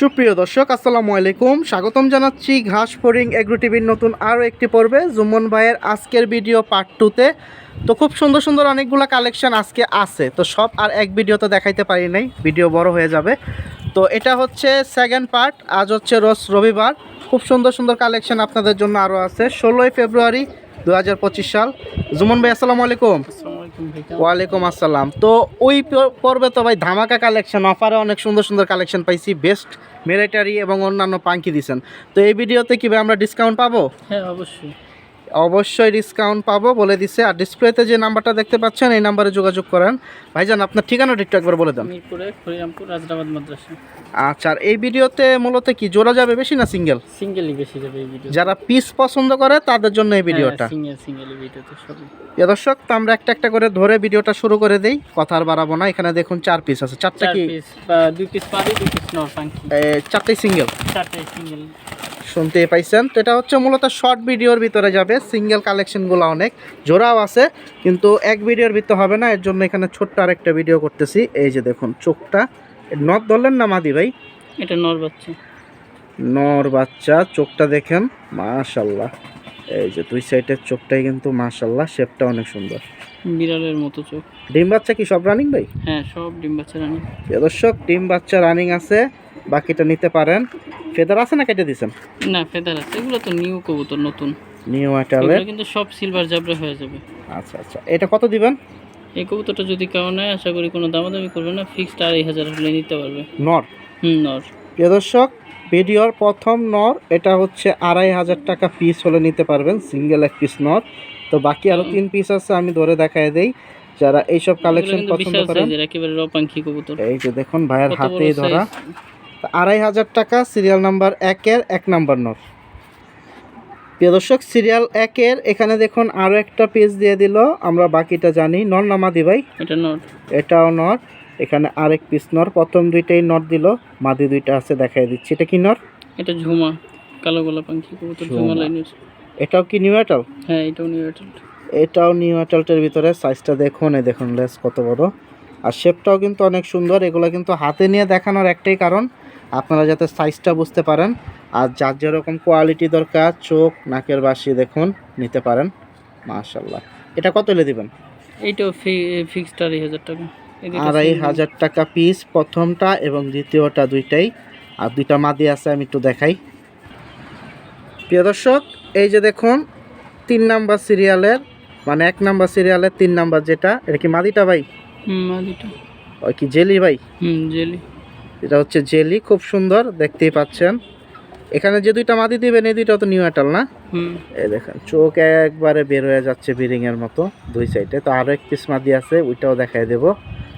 সুপ্রিয় দর্শক, আসসালামু আলাইকুম। স্বাগতম জানাচ্ছি ঘাস ফরিং এগ্রো টিভির নতুন আরও একটি পর্বে। জুমন ভাইয়ের আজকের ভিডিও পার্ট টুতে তো। খুব সুন্দর সুন্দর অনেকগুলো কালেকশন আজকে আছে। তো সব আর এক ভিডিওতে দেখাইতে পারি নাই ভিডিও বড় হয়ে যাবে। তো এটা হচ্ছে সেকেন্ড পার্ট আজ হচ্ছে রোজ রবিবার। খুব সুন্দর সুন্দর কালেকশন আপনাদের জন্য আরও আছে। ষোলোই ফেব্রুয়ারি দু হাজার পঁচিশ সাল। জুমন ভাই, আসসালামু আলাইকুম। ওয়ালাইকুম আসসালাম। তো ওই পর্বে তো ভাই ধামাকা কালেকশন অফারে অনেক সুন্দর সুন্দর কালেকশন পাইছি বেস্ট মিলিটারি এবং অন্যান্য পাঙ্কি দিয়েছেন তো এই ভিডিওতে কি ভাই আমরা ডিসকাউন্ট পাবো? হ্যাঁ অবশ্যই। অবশ্যই ডিসকাউন্ট পাবো বলে দিছে। আর ডিসপ্লেতে যে নাম্বারটা দেখতে পাচ্ছেন এই নাম্বারে যোগাযোগ করেন। ভাইজান আপনার ঠিকানাটা একটু একবার বলে দেন। আচ্ছা আর এই ভিডিওতে মূলত কি জোড়া যাবে বেশি না সিঙ্গেল সিঙ্গেলই বেশি যাবে এই ভিডিও যারা পিস পছন্দ করে তাদের জন্য এই ভিডিওটা। সিঙ্গেল সিঙ্গেল ভিডিওতে সবই। দর্শক তো আমরা একটা একটা করে ধরে ভিডিওটা শুরু করে দেই। কথা আর বাড়াবো না এখানে দেখুন চার পিস আছে। চারটা কি? দুই পিস পারি দুই পিস নর চারটাই সিঙ্গেল চারটাই সিঙ্গেল শুনতে পাইছেন। তো এটা হচ্ছে মূলত শর্ট ভিডিওর ভিতরে যাবে। সিঙ্গেল কালেকশনগুলো অনেক। জোড়াও আছে কিন্তু এক ভিডিওর ভিতরে হবে না। এর জন্য এখানে ছোট্ট আরেকটা ভিডিও করতেছি। এই যে দেখুন চোখটা। নর ধরলেন না মাদি ভাই? এটা নর বাচ্চা। নর বাচ্চা চোখটা দেখেন। মাশাল্লাহ এই যে দুই সাইডের চোখটাই কিন্তু মাশাল্লাহ শেপটা অনেক সুন্দর। বিড়ালের মতো চোখ। ডিম বাচ্চা কি সব রানিং ভাই? হ্যাঁ সব ডিম বাচ্চা রানি দর্শক ডিম বাচ্চা রানিং আছে। বাকিটা নিতে পারেন। ফেদার আছে না কেটে দিছেন? না ফেদার আছে। এগুলো তো নিউ কবুতর নতুন। নিউ এগুলো কিন্তু সব সিলভার জাবরা হয়ে যাবে। আচ্ছা আচ্ছা। এটা কত দিবেন? এই কবুতরটা যদি কেউ নেয় আশা করি কোনো দামাদামি করবে না। ফিক্সড আড়াই হাজার হলে নিতে পারবে। নর? হুম নর। প্রিয় দর্শক ভিডিওর প্রথম নর এটা হচ্ছে আড়াই হাজার টাকা পিস হলে নিতে পারবেন সিঙ্গেল এক পিস নর। তো বাকি আরও তিন পিস আছে আমি ধরে দেখায় দেই। যারা এইসব কালেকশন পছন্দ করেন এই যে দেখুন ভাইয়ের হাতেই ধরা। আড়াই হাজার টাকা সিরিয়াল নাম্বার একের এক নাম্বার নর। প্রিয় দর্শক সিরিয়াল একের এখানে দেখুন আরও একটা পিস দিয়ে দিল আমরা বাকিটা জানি। নর নামাদি ভাই? এটা নর। এটাও নর। এখানে আরেক পিস নর প্রথম দুইটাই নর দিল। মাদি দুইটা আছে দেখাই দিচ্ছি। এটা কি নর? এটা ঝুমা কালো গোলা পাখি কবুতর ঝুমা। লাইনের এটাও কি নিউ এটাল হ্যাঁ এটাও নিউ এটা এটাও নিউ এটালটের ভিতরে সাইজটা দেখুন এই দেখুন লেস কত বড়। আর শেপটাও কিন্তু অনেক সুন্দর এগুলো কিন্তু হাতে নিয়ে দেখানোর একটাই কারণ। আপনারা যাতে সাইজটা বুঝতে পারেন আর যার যেরকম কোয়ালিটি দরকার চোখ নাকের বাসি দেখুন নিতে পারেন। মাশাল্লাহ এটা কত হলে দিবেন? এইটাও ফিক্সড আড়াই হাজার টাকা। আড়াই হাজার টাকা পিস প্রথমটা এবং দ্বিতীয়টা দুইটাই। আর দুইটা মাদি আছে আমি একটু দেখাই। প্রিয় দর্শক এই যে দেখুন তিন নাম্বার সিরিয়ালের মানে এক নাম্বার সিরিয়ালের তিন নাম্বার যেটা এটা কি মাদিটা ভাই? হুম মাদিটা। ওই কি জেলি ভাই? হুম জেলি। এটা হচ্ছে জেলি খুব সুন্দর দেখতেই পাচ্ছেন। এখানে যে দুইটা মাদি দিবেন এই দুইটা তো নিউ অ্যাটাল না? হুম। এই দেখেন চোখ একবারে বের হয়ে যাচ্ছে বিরিং এর মতো দুই সাইডে তো আরও এক পিস মাদি আছে ওইটাও দেখাই দেব।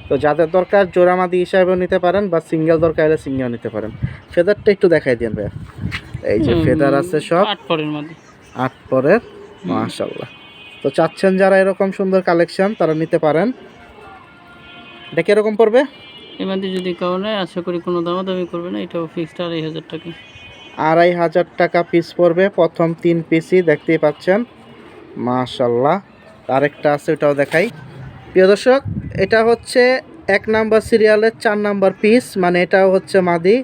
তো যাদের দরকার জোড়া মাদি হিসাবেও নিতে পারেন বা সিঙ্গেল দরকার হলে সিঙ্গেল নিতে পারেন। ফেদারটা একটু দেখাই দিন ভাইয়া। এই যে ফেদার আছে সব। আট পরের মাদি। আট পরের মাশাল্লাহ তো চাচ্ছেন যারা এরকম সুন্দর কালেকশন তারা নিতে পারেন। এটা কীরকম পড়বে? এই মাদি যদি নেয় আশা করি কোনো দামাদামি করবে না এটাও ফিক্সড আড়াই হাজার টাকা। আড়াই হাজার টাকা পিস পড়বে প্রথম তিন পিসই দেখতেই পাচ্ছেন। মাশাল্লাহ আরেকটা আছে ওটাও দেখাই। প্রিয় দর্শক এটা হচ্ছে এক নাম্বার সিরিয়ালের চার নাম্বার পিস মানে এটাও হচ্ছে মাদি।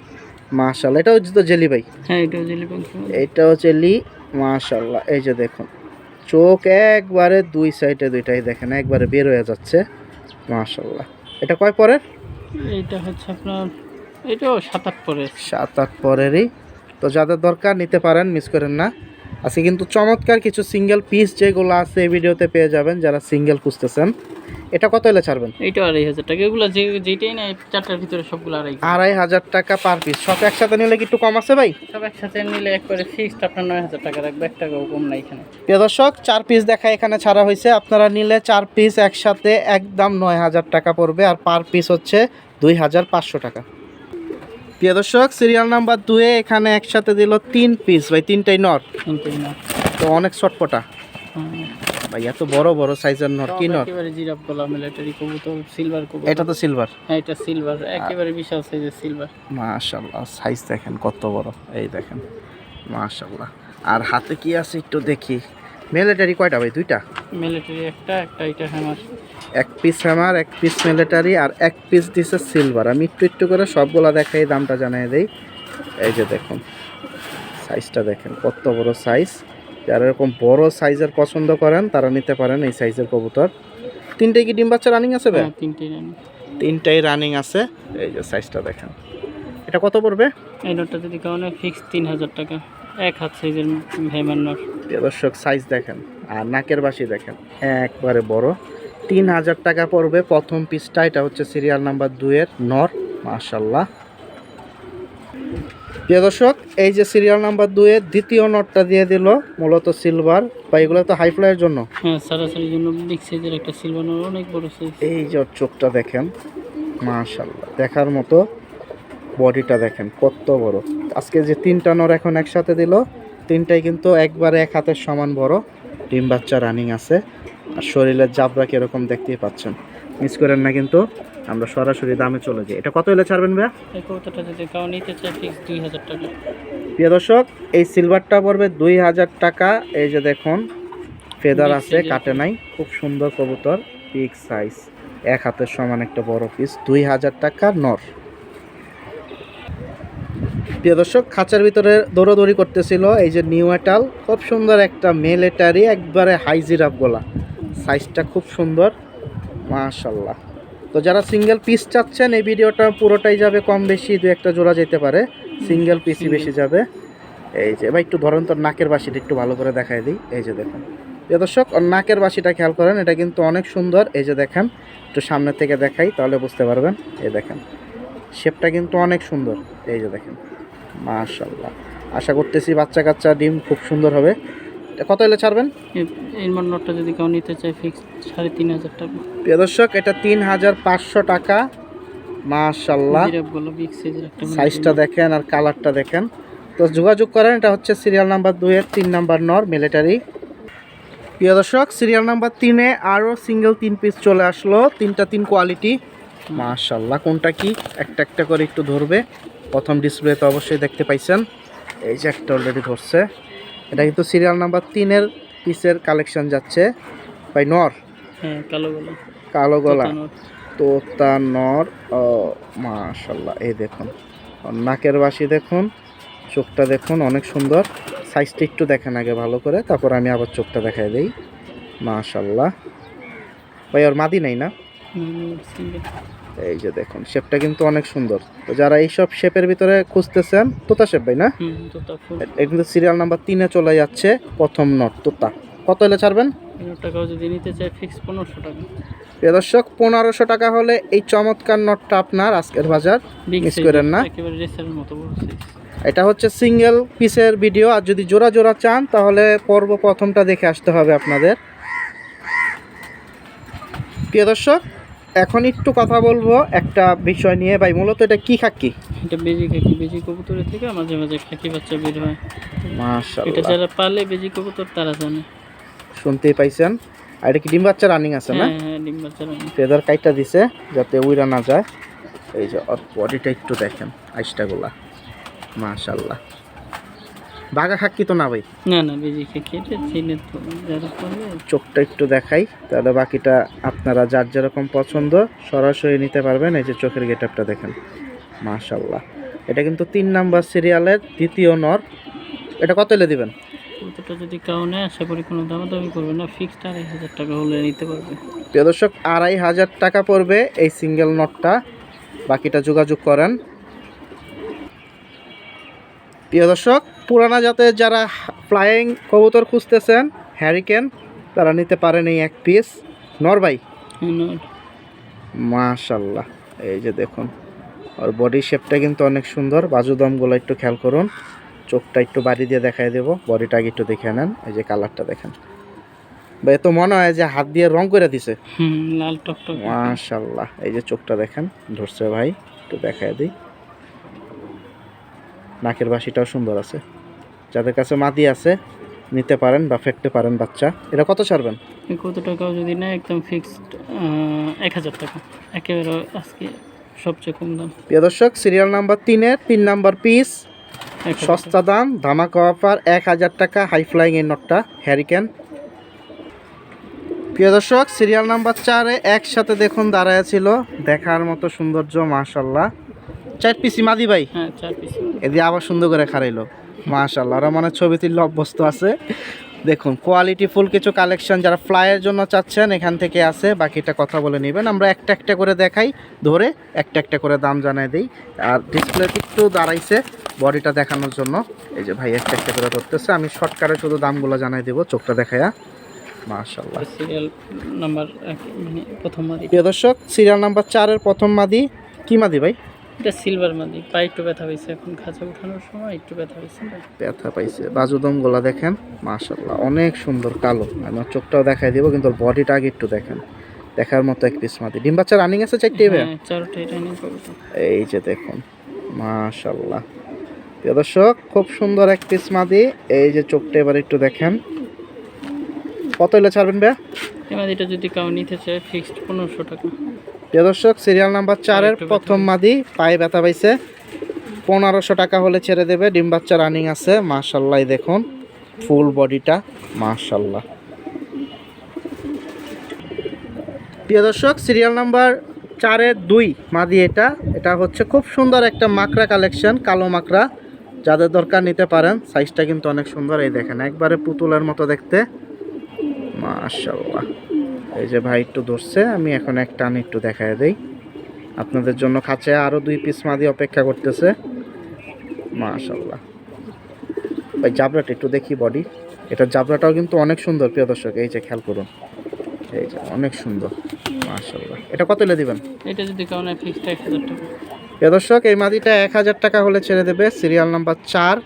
মাশাল্লাহ এটাও তো জেলি ভাই? হ্যাঁ এটাও জেলি পাখি এইটাও জেলি মাশাল্লাহ এই যে দেখুন। চোখ একবারে দুই সাইডে দুইটাই দেখেন একবারে বের হয়ে যাচ্ছে। মাশাল্লাহ এটা কয় পরের? এইটা হচ্ছে আপনার এটাও সাত আট পরের। সাত আট পরেরই। তো যাদের দরকার নিতে পারেন মিস করেন না। আজকে কিন্তু চমৎকার কিছু সিঙ্গেল পিস যেগুলো আছে এই ভিডিওতে পেয়ে যাবেন যারা সিঙ্গেল খুঁজতেছেন। এটা কত এলে ছাড়বেন? এইটাও আড়াই হাজার টাকা। এগুলো যে যেটাই না চারটার ভিতরে সবগুলো আড়াই আড়াই হাজার টাকা পার পিস সব একসাথে নিলে কি একটু কম আছে ভাই? সব একসাথে নিলে একবারে ফিক্সড আপনার নয় হাজার টাকা রাখবে। এক টাকাও কম নাই এখানে। প্রিয় দর্শক চার পিস দেখা এখানে ছাড়া হয়েছে। আপনারা নিলে চার পিস একসাথে একদম নয় হাজার টাকা পড়বে। আর পার পিস হচ্ছে দুই হাজার পাঁচশো টাকা। প্রিয় দর্শক সিরিয়াল নাম্বার দুয়ে এখানে একসাথে দিল তিন পিস ভাই তিনটাই নর। কিন্তু তো অনেক চটপটা ভাই এত বড় বড় সাইজের নর কি নর? একেবারে জিরাফ গলা মিলিটারি কবুতর সিলভার কবুতর। এটা তো সিলভার হ্যাঁ এটা সিলভার একেবারে বিশাল সাইজের সিলভার মাশাল্লাহ সাইজ দেখেন কত বড়। এই দেখেন মাশাল্লাহ আর হাতে কি আছে একটু দেখি। মিলিটারি কয়টা ভাই? দুইটা? মিলিটারি একটা একটা এটা হ্যামার এক পিস হ্যামার এক পিস মিলিটারি আর এক পিস দিছে সিলভার আমি একটু একটু করে সবগুলা দেখাই দামটা জানাই দেই। এই যে দেখুন সাইজটা দেখেন কত বড় সাইজ যারা এরকম বড় সাইজের পছন্দ করেন তারা নিতে পারেন এই সাইজের কবুতর। তিনটে কি ডিম বাচ্চা রানিং আছে ভাই? হ্যাঁ তিনটে রানি তিনটাই রানিং আছে। এই যে সাইজটা দেখেন। এটা কত পড়বে? এই নোটটা যদি কারণে ফিক্স তিন হাজার টাকা। এক হাত সাইজের ভেমার নোট। প্রিয় দর্শক সাইজ দেখেন আর নাকের বাসি দেখেন একবারে বড়। তিন হাজার টাকা পড়বে প্রথম পিসটা এটা হচ্ছে সিরিয়াল নাম্বার দুয়ের নর মাশাল্লাহ প্রিয় দর্শক এই যে সিরিয়াল নাম্বার দুয়ের দ্বিতীয় নটটা দিয়ে দিল মূলত সিলভার বা এগুলো তো হাই ফ্লাইয়ের জন্য। হ্যাঁ সারাসারির জন্য বিগ সাইজের একটা সিলভার নোট অনেক বড় সাইজ এই যে চোখটা দেখেন মাশাল্লাহ দেখার মতো বডিটা দেখেন কত বড়। আজকে যে তিনটা নর এখন একসাথে দিল তিনটাই কিন্তু একবারে এক হাতের সমান বড়। ডিম বাচ্চা রানিং আছে। আর শরীরের জাবরা কীরকম দেখতেই পাচ্ছেন। মিস করেন না কিন্তু আমরা সরাসরি দামে চলে যাই। এটা কত হলে ছাড়বেন ভাইয়া? এই কবুতরটা যদি কাউ নিতে চায় ফিক্স দুই হাজার টাকা। প্রিয় দর্শক এই সিলভারটা পড়বে দুই হাজার টাকা। এই যে দেখুন ফেদার আছে কাটে নাই। খুব সুন্দর কবুতর পিক সাইজ এক হাতের সমান একটা বড় পিস দুই হাজার টাকা নর। প্রিয় দর্শক খাঁচার ভিতরে দৌড়াদৌড়ি করতেছিল এই যে নিউ এটাল খুব সুন্দর একটা মেল এটারি একবারে হাই জিরাফ গোলা। সাইজটা খুব সুন্দর মাশাল্লাহ তো যারা সিঙ্গেল পিস চাচ্ছেন এই ভিডিওটা পুরোটাই যাবে কম বেশি দু একটা জোড়া যেতে পারে। সিঙ্গেল পিসই বেশি যাবে। এই যে এবার একটু ধরেন তোর নাকের বাসিটা একটু ভালো করে দেখাই দিই। এই যে দেখুন। প্রিয় দর্শক নাকের বাসিটা খেয়াল করেন এটা কিন্তু অনেক সুন্দর। এই যে দেখেন একটু সামনে থেকে দেখাই তাহলে বুঝতে পারবেন। এই দেখেন শেপটা কিন্তু অনেক সুন্দর। এই যে দেখেন। মাশাল্লাহ আশা করতেছি বাচ্চা কাচ্চা ডিম খুব সুন্দর হবে। কত এলে ছাড়বেন? এই- নোটটা যদি কেউ নিতে চায় ফিক্স সাড়ে তিন হাজার টাকা। প্রিয় দর্শক এটা তিন হাজার পাঁচশো টাকা। মাশাল্লাহ সাইজটা দেখেন আর কালারটা দেখেন। তো যোগাযোগ করেন এটা হচ্ছে সিরিয়াল নাম্বার দুইয়ের তিন নাম্বার নর মিলিটারি প্রিয় দর্শক সিরিয়াল নাম্বার তিনে আরও সিঙ্গেল তিন পিস চলে আসলো। তিনটা তিন কোয়ালিটি মাশাল্লাহ কোনটা কি? একটা একটা করে একটু ধরবে। প্রথম ডিসপ্লেতে অবশ্যই দেখতে পাইছেন। এই যে একটা অলরেডি ধরছে। এটা কিন্তু সিরিয়াল নাম্বার তিনের পিসের কালেকশন যাচ্ছে। ভাই নর? হ্যাঁ কালো গলা। কালো গলা। তোতা নর। ও মাশাল্লাহ এই দেখুন। নাকের বাসি দেখুন চোখটা দেখুন অনেক সুন্দর। সাইজটা একটু দেখেন আগে ভালো করে তারপর আমি আবার চোখটা দেখাই দিই। মাশাল্লাহ। ভাই ওর মাদি নেই না। এই যে দেখুন শেপটা কিন্তু অনেক সুন্দর। তো যারা এইসব শেপের ভিতরে খুঁজতেছেন তোতা শেপ ভাই না? এটা কিন্তু সিরিয়াল নাম্বার তিনে চলে যাচ্ছে প্রথম নট তোতা। কত এলে ছাড়বেন? এই টাকাও যদি নিতে ফিক্স পনেরোশো টাকা। প্রিয় দর্শক পনেরোশো টাকা হলে এই চমৎকার নটটা আপনার আজকের বাজার মিস করেন না। এটা হচ্ছে সিঙ্গেল পিসের ভিডিও আর যদি জোড়া জোড়া চান তাহলে পর্ব প্রথমটা দেখে আসতে হবে আপনাদের। প্রিয় দর্শক এখন একটু কথা বলব একটা বিষয় নিয়ে। ভাই মূলত এটা কি খাকি? এটা বেজি খাকি বেজি কবুতরের থেকে মাঝে মাঝে খাকি বাচ্চা বের হয়। মাশাআল্লাহ। এটা যারা পালে বেজি কবুতর তারা জানে। শুনতেই পাইছেন? আর এটা কি ডিম বাচ্চা রানিং আছে না? হ্যাঁ হ্যাঁ ডিম বাচ্চা রানী। ফেদার কাইটটা দিছে যাতে উইরা না যায়। এই যে ওর বডিটা একটু দেখেন আইসটাগুলা মাশাআল্লাহ। বাঘা খাক্কি তো না ভাই? না না বেজি খাকি এটা চিনে তো যারা পালে চোখটা একটু দেখাই তাহলে বাকিটা আপনারা যার যেরকম পছন্দ সরাসরি নিতে পারবেন এই যে চোখের গেটআপটা দেখেন। মাশাল্লাহ এটা কিন্তু তিন নাম্বার সিরিয়ালের দ্বিতীয় নর। এটা কত এলে দিবেন? কবুতরটা যদি কাউ আশা করি কোনো দামাদামি করবে না। ফিক্সড আড়াই হাজার টাকা হলে নিতে পারবে। প্রিয় দর্শক আড়াই হাজার টাকা পড়বে এই সিঙ্গেল নটটা বাকিটা যোগাযোগ করেন। প্রিয় দর্শক পুরানা জাতের যারা ফ্লাইং কবুতর খুঁজতেছেন হ্যারিকেন তারা নিতে পারেন এই এক পিস নরবাই হ্যাঁ। মাশাল্লাহ এই যে দেখুন আর বডি শেপটা কিন্তু অনেক সুন্দর বাজুদমগুলো একটু খেয়াল করুন চোখটা একটু বাড়ি দিয়ে দেখাই দেবো বডিটা আগে একটু দেখে নেন এই যে কালারটা দেখেন। এ তো মনে হয় যে হাত দিয়ে রং করে দিছে। লাল টক মাশাল্লাহ এই যে চোখটা দেখেন ধরছে ভাই একটু দেখাই দিই। নাকের বাসিটাও সুন্দর আছে। যাদের কাছে মাদি আছে নিতে পারেন বা ফেটতে পারেন বাচ্চা। এটা কত ছাড়বেন? কত টাকাও যদি নেয় একদম ফিক্সড এক হাজার টাকা। একেবারে আজকে সবচেয়ে কম দাম। প্রিয় দর্শক সিরিয়াল নাম্বার তিনের তিন নাম্বার পিস সস্তা দাম ধামাকা অফার এক হাজার টাকা হাই ফ্লাইং এই নটটা হ্যারিকেন প্রিয় দর্শক সিরিয়াল নাম্বার চারে একসাথে দেখুন দাঁড়ায় ছিল দেখার মতো সৌন্দর্য মাশাল্লাহ চার পিসি মাদি ভাই। হ্যাঁ চার পিস এদি আবার সুন্দর করে খারাইলো মাশাল্লাহ ওরা মানে ছবি তুললে অভ্যস্ত আছে। দেখুন কোয়ালিটি ফুল কিছু কালেকশন যারা ফ্লাইয়ের জন্য চাচ্ছেন এখান থেকে আছে বাকিটা কথা বলে নেবেন। আমরা একটা একটা করে দেখাই ধরে একটা একটা করে দাম জানাই দিই। আর ডিসপ্লে একটু দাঁড়াইছে বডিটা দেখানোর জন্য। এই যে ভাই একটা একটা করে ধরতেছে আমি শর্টকাটে শুধু দামগুলো জানাই দেবো চোখটা দেখায়া। মাশাল্লাহ সিরিয়াল নাম্বার মানে প্রথম মাদি। প্রিয় দর্শক সিরিয়াল নাম্বার চারের প্রথম মাদি কি মাদি ভাই? এটা সিলভার মাদি। পায়ে একটু ব্যথা হয়েছে এখন খাঁচা উঠানোর সময় একটু ব্যথা হয়েছে ব্যথা পাইছে। বাজুদম গোলা দেখেন মাশাল্লাহ অনেক সুন্দর কালো। আমি চোখটাও দেখাই দিব কিন্তু বডিটা আগে একটু দেখেন। দেখার মতো এক পিস মাদি। ডিম বাচ্চা রানিং আছে চারটে এবার? হ্যাঁ এটা এই যে দেখুন মাশাল্লাহ প্রিয় দর্শক খুব সুন্দর এক পিস মাদি। এই যে চোখটা এবার একটু দেখেন। কত হলে ছাড়বেন ভাইয়া? এই মাদিটা যদি কাউ নিতে চায় ফিক্সড পনেরোশো টাকা। প্রিয় দর্শক সিরিয়াল নাম্বার চারের প্রথম মাদি পায়ে ব্যথা পাইছে। পনেরোশো টাকা হলে ছেড়ে দেবে। ডিম বাচ্চা রানিং আছে। মাশাল্লাহ এই দেখুন। ফুল বডিটা মাশাল্লাহ। প্রিয় দর্শক সিরিয়াল নাম্বার চারের দুই মাদি এটা। এটা হচ্ছে খুব সুন্দর একটা মাকড়া কালেকশন কালো মাকড়া। যাদের দরকার নিতে পারেন সাইজটা কিন্তু অনেক সুন্দর। এই দেখেন একবারে পুতুলের মতো দেখতে। মাশাল্লাহ। এই যে ভাই একটু ধরছে আমি এখন এক টান একটু দেখায় দেই। আপনাদের জন্য খাঁচে আরও দুই পিস মাদি অপেক্ষা করতেছে। মাশাল্লাহ ভাই জাবরাটা একটু দেখি বডি এটা জাবরাটাও কিন্তু অনেক সুন্দর প্রিয় দর্শক। এই যে খেয়াল করুন। এই যে অনেক সুন্দর। মাশাল্লাহ এটা কত এলে দিবেন? এটা যদি কাউ ফিক্সড এক হাজার টাকা। প্রিয় দর্শক এই মাদিটা এক হাজার টাকা হলে ছেড়ে দেবে। সিরিয়াল নাম্বার চার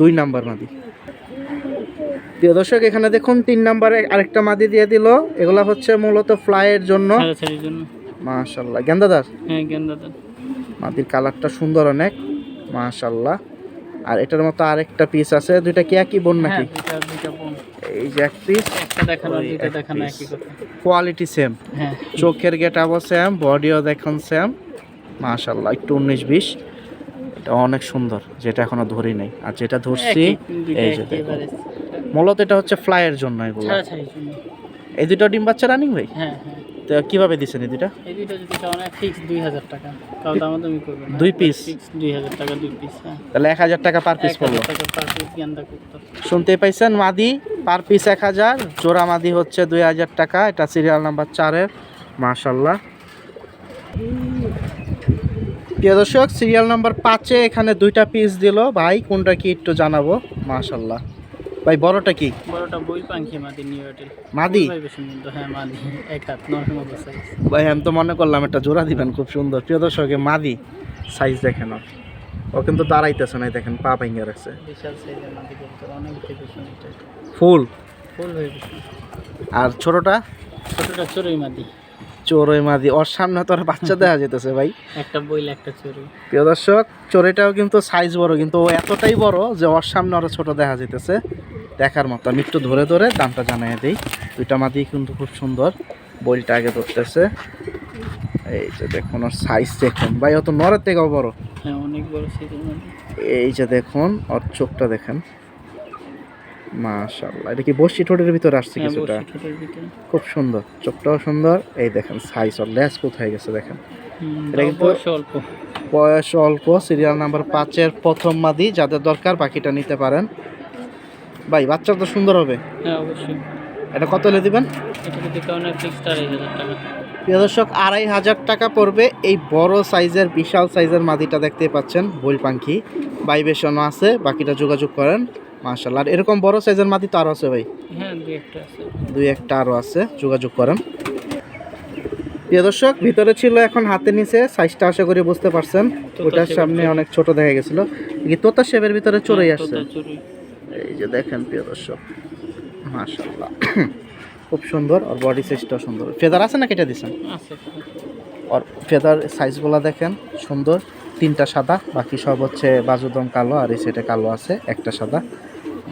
দুই নাম্বার মাদি। প্রিয় দর্শক এখানে দেখুন তিন নাম্বারে আরেকটা মাদি দিয়ে দিল। এগুলা হচ্ছে মূলত ফ্লাইয়ের জন্য। মাশাল্লাহ গেন্দাদার? হ্যাঁ গেন্দাদার। মাটির কালারটা সুন্দর অনেক। মাশাল্লাহ আর এটার মতো আরেকটা পিস আছে। দুইটা কি একই বোন হ্যাঁ নাকি বোন। এই যে এক পিস কোয়ালিটি সেম হ্যাঁ। চোখের গেটাবও সেম বডিও দেখুন সেম মাশাল্লাহ একটু উনিশ বিশ। এটা অনেক সুন্দর যেটা এখনও ধরি নাই। আর যেটা ধরছি এই যে মূলত এটা হচ্ছে ফ্লাইয়ের জন্য এগুলো। এই দুটো ডিম বাচ্চা রানিং ভাই হ্যাঁ হ্যাঁ। তো কীভাবে দিচ্ছেন এই দুটা? এই দুইটা যদি কাউ নেয় ফিক্স দুই হাজার টাকা। কাউ দামাদামি করবে না। দুই piece? ফিক্স দুই হাজার টাকা দুই পিস হ্যাঁ। তাহলে এক হাজার টাকা পার পিস পড়ল। টাকা পার পিস গেন্দা করতে শুনতেই পাইছেন মাদি? পার পিস এক হাজার জোড়া মাদি হচ্ছে দুই হাজার টাকা। এটা সিরিয়াল নাম্বার চারের মাশাল্লাহ প্রিয় দর্শক সিরিয়াল নাম্বার পাঁচে এখানে দুইটা পিস দিল। ভাই কোনটা কি একটু জানাব? মাশাল্লাহ ভাই বড়টা কি? বড়টা বই পাখি মাদি নিউ এয়ারটেল মাদি? ভাই বেশি মূল্য হ্যাঁ মাদি। এক হাত নয় মতো সাইজ ভাই আমি তো মনে করলাম একটা জোড়া দিবেন খুব সুন্দর। প্রিয় দর্শক মাদি সাইজ দেখেন। ও কিন্তু দাঁড়াইতেছে না দেখেন পা ভেঙে রাখছে বিশাল সাইজের মাদি অনেক ফুল? ফুল হয়ে আর ছোটটা? ছোটটা চড়ুই মাদি। চোরই মাদি। ওর সামনে তো আর বাচ্চা দেখা যেতেছে ভাই। একটা বইল একটা চড়ুই। প্রিয় দর্শক চোরেটাও কিন্তু সাইজ বড় কিন্তু ও এতটাই বড় যে ওর সামনে আরও ছোট দেখা যেতেছে। দেখার মতো। আমি একটু ধরে ধরে দামটা জানাই দিই। দুইটা মাদি কিন্তু খুব সুন্দর। বইলটা আগে ধরতেছে। এই যে দেখুন ওর সাইজ দেখুন। ভাই ও তো নরের থেকেও বড়। হ্যাঁ অনেক বড় এই যে দেখুন ওর চোখটা দেখেন। মাশাল্লাহ এটা কি বসি ঠোঁটের ভিতরে আসছে হ্যাঁ কিছুটা? খুব সুন্দর চোখটাও সুন্দর। এই দেখেন সাইজ ওর লেস কোথায় গেছে দেখেন। এটা কিন্তু- অল্প। বয়স অল্প। সিরিয়াল নাম্বার পাঁচের প্রথম মাদি যাদের দরকার বাকিটা নিতে পারেন। ভাই বাচ্চা তো সুন্দর হবে। হ্যাঁ অবশ্যই। এটা কত হলে দিবেন? প্রিয় দর্শক আড়াই হাজার টাকা পড়বে এই বড় সাইজের বিশাল সাইজের মাদিটা দেখতে পাচ্ছেন বইল পাখি। বাইবেশনও আছে বাকিটা যোগাযোগ করেন। মাশাল্লাহ আর এরকম বড় সাইজের মাদি তো আরও আছে ভাই? হ্যাঁ দুই একটা আছে। দুই একটা আরও আছে যোগাযোগ করেন। প্রিয় দর্শক ভিতরে ছিল এখন হাতে নিচে সাইজটা আশা করি বুঝতে পারছেন। ওটার সামনে অনেক ছোট দেখা গেছিল। তোতা শেপের ভিতরে চড়েই হ্যাঁ, আসছে? এই যে দেখেন প্রিয় দর্শক মাশাল্লাহ খুব সুন্দর আর বডি সাইজটাও সুন্দর। ফেদার আছে না কেটে দিচ্ছেন আছে। আর ফেদার সাইজগুলো দেখেন সুন্দর। তিনটা সাদা বাকি সব হচ্ছে বাজুদম কালো আর এই সাইডে কালো আছে একটা সাদা।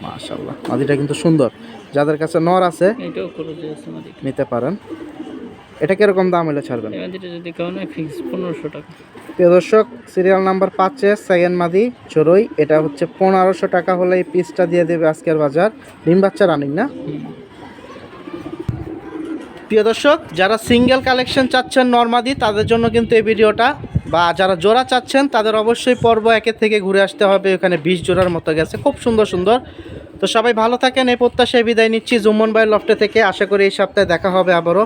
মাশাল্লাহ মাদিটা কিন্তু সুন্দর। যাদের কাছে নর আছে এটাও করে দিয়েছে নিতে পারেন। এটা কীরকম দাম হলে ছাড়বেন? যদি কারণে ফিক্স পনেরোশো টাকা। প্রিয় দর্শক সিরিয়াল নাম্বার পাঁচে সেকেন্ড মাদি চড়ই এটা হচ্ছে পনেরোশো টাকা হলে এই পিসটা দিয়ে দেবে আজকের বাজার। ডিম বাচ্চা রানিং না। প্রিয় দর্শক যারা সিঙ্গেল কালেকশন চাচ্ছেন নর্মাদি তাদের জন্য কিন্তু এই ভিডিওটা। বা যারা জোড়া চাচ্ছেন তাদের অবশ্যই পর্ব একের থেকে ঘুরে আসতে হবে। ওখানে বিশ জোড়ার মতো গেছে। খুব সুন্দর সুন্দর। তো সবাই ভালো থাকেন। এই প্রত্যাশায় বিদায় নিচ্ছি। জুম্মন ভাই লফটে থেকে। আশা করি এই সপ্তাহে দেখা হবে আবারও।